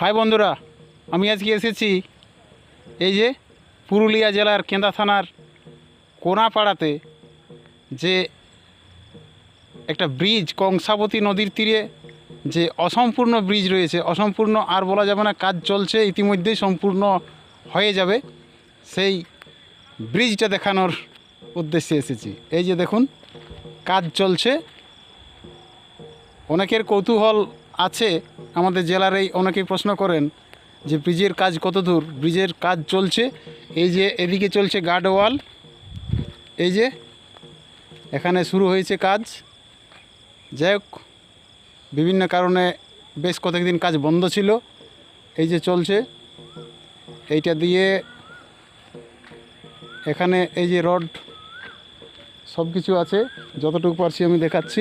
High বন্ধুরা, আমি আজকে এসেছি এই যে পুরুলিয়া জেলার কেন্দা থানার কোনাপাড়াতে যে একটা ব্রিজ, কংসাবতী নদীর তীরে যে অসম্পূর্ণ ব্রিজ রয়েছে, অসম্পূর্ণ আর বলা যাবে না কাজ চলছে, ইতিমধ্যেই সম্পূর্ণ হয়ে যাবে। সেই ব্রিজটা দেখানোর উদ্দেশ্যে এসেছি। এই যে দেখুন, কাজ চলছে। অনেকের কৌতূহল আছে, আমাদের জেলার এই অনেকেই প্রশ্ন করেন যে ব্রিজের কাজ কত দূর? ব্রিজের কাজ চলছে, এই যে এদিকে চলছে গার্ড ওয়াল এই যে এখানে শুরু হয়েছে কাজ। যাই হোক, বিভিন্ন কারণে বেশ কতদিন কাজ বন্ধ ছিল, এই যে চলছে। এইটা দিয়ে এখানে এই যে রড সব কিছু আছে, যতটুকু পারছি আমি দেখাচ্ছি।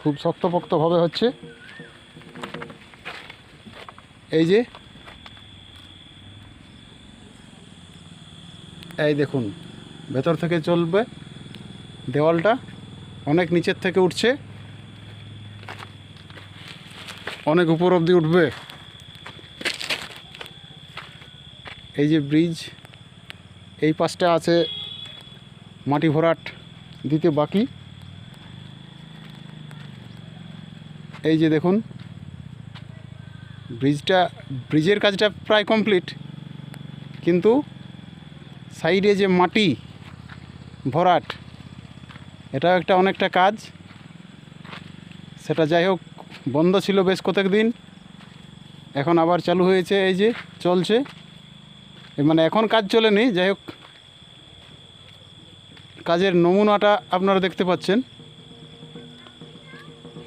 খুব শক্তপোক্তভাবে হচ্ছে। এই যে। এই দেখুন, ভেতর থেকে চলবে। দেওয়ালটা অনেক নিচের থেকে উঠছে। অনেক উপর অবধি উঠবে। এই যে ব্রিজ, এই পাশটা আছে মাটি ভরাট দিতে বাকি। এই যে দেখুন, ব্রিজটা, ব্রিজের কাজটা প্রায় কমপ্লিট কিন্তু সাইডে যে মাটি ভরাট, এটাও একটা অনেকটা কাজ। সেটা যাই হোক, বন্ধ ছিল বেশ কতক দিন, এখন আবার চালু হয়েছে, এই যে চলছে। মানে এখন কাজ চলেনি, যাই হোক, কাজের নমুনাটা আপনারা দেখতে পাচ্ছেন।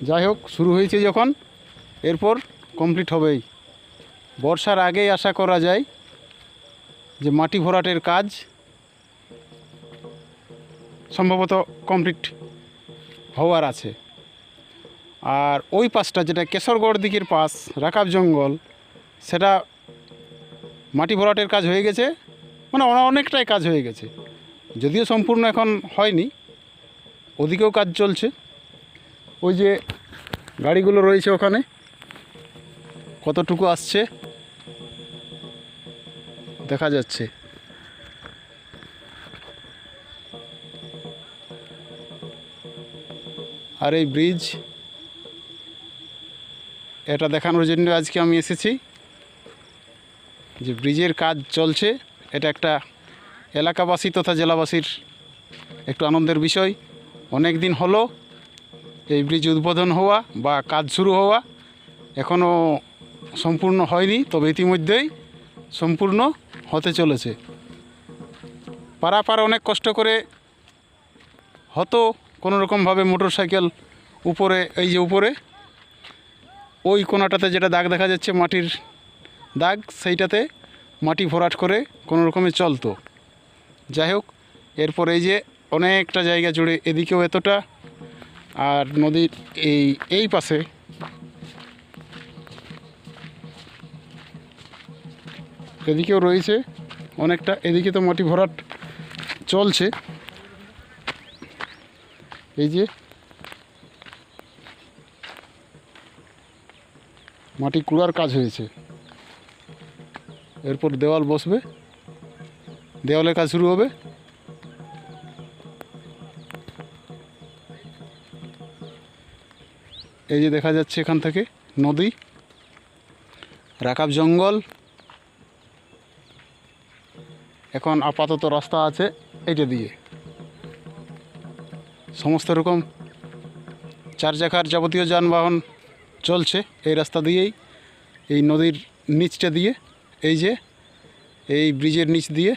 যাই হোক, শুরু হয়েছে যখন, এরপর কমপ্লিট হবেই। বর্ষার আগেই আশা করা যায় যে মাটি ভরাটের কাজ সম্ভবত কমপ্লিট হওয়ার আছে। আর ওই পাশটা যেটা কেশরগড় দিকের পাশ, রাকাব জঙ্গল, সেটা মাটি ভরাটের কাজ হয়ে গেছে মানে অনেকটাই কাজ হয়ে গেছে। যদিও সম্পূর্ণ এখন হয়নি, ওদিকেও কাজ চলছে। ওই যে গাড়িগুলো রয়েছে ওখানে। কতটুকু আসছে? দেখা যাচ্ছে। আর এই ব্রিজ এটা দেখানোর জন্য আজকে আমি এসেছি। যে ব্রিজের কাজ চলছে, এটা একটা এলাকাবাসী তথা জেলাবাসীর একটু আনন্দের বিষয়। অনেক দিন হলো এই ব্রিজ উদ্বোধন হওয়া বা কাজ শুরু হওয়া এখনও সম্পূর্ণ হয়নি, তবে ইতিমধ্যেই সম্পূর্ণ হতে চলেছে। পারাপার অনেক কষ্ট করে হতো কোনো রকমভাবে মোটর সাইকেল উপরে, এই যে উপরে, ওই কোনাটাতে যেটা দাগ দেখা যাচ্ছে মাটির দাগ, সেইটাতে মাটি ভরাট করে কোনো রকমে চলতো। যাই হোক, এরপর এই যে অনেকটা জায়গা জুড়ে এদিকেও এতটা আর নদীর এই এই পাশে এদিকেও রয়েছে অনেকটা, এদিকে তো মাটি ভরাট চলছে। এই যে মাটি কুড়ার কাজ হয়েছে। এরপর দেওয়াল বসবে, দেওয়ালের কাজ শুরু হবে। এই যে দেখা যাচ্ছে এখান থেকে, নদী, রাকাব জঙ্গল। এখন আপাতত রাস্তা আছে এইটা দিয়ে। সমস্ত রকম চার চাকার যাবতীয় যানবাহন চলছে এই রাস্তা দিয়েই। এই নদীর নিচটা দিয়ে, এই যে, এই ব্রিজের নিচ দিয়ে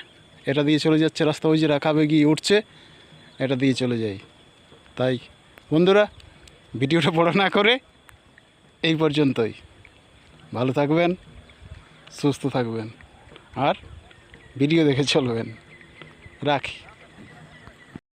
এটা দিয়ে চলে যাচ্ছে রাস্তা। ওই যে রাখাবে গিয়ে উঠছে, এটা দিয়ে চলে যায়। তাই বন্ধুরা ভিডিওটা বড় না করে এই পর্যন্তই। ভালো থাকবেন, সুস্থ থাকবেন, আর ভিডিও দেখে চলবেন। রাখি।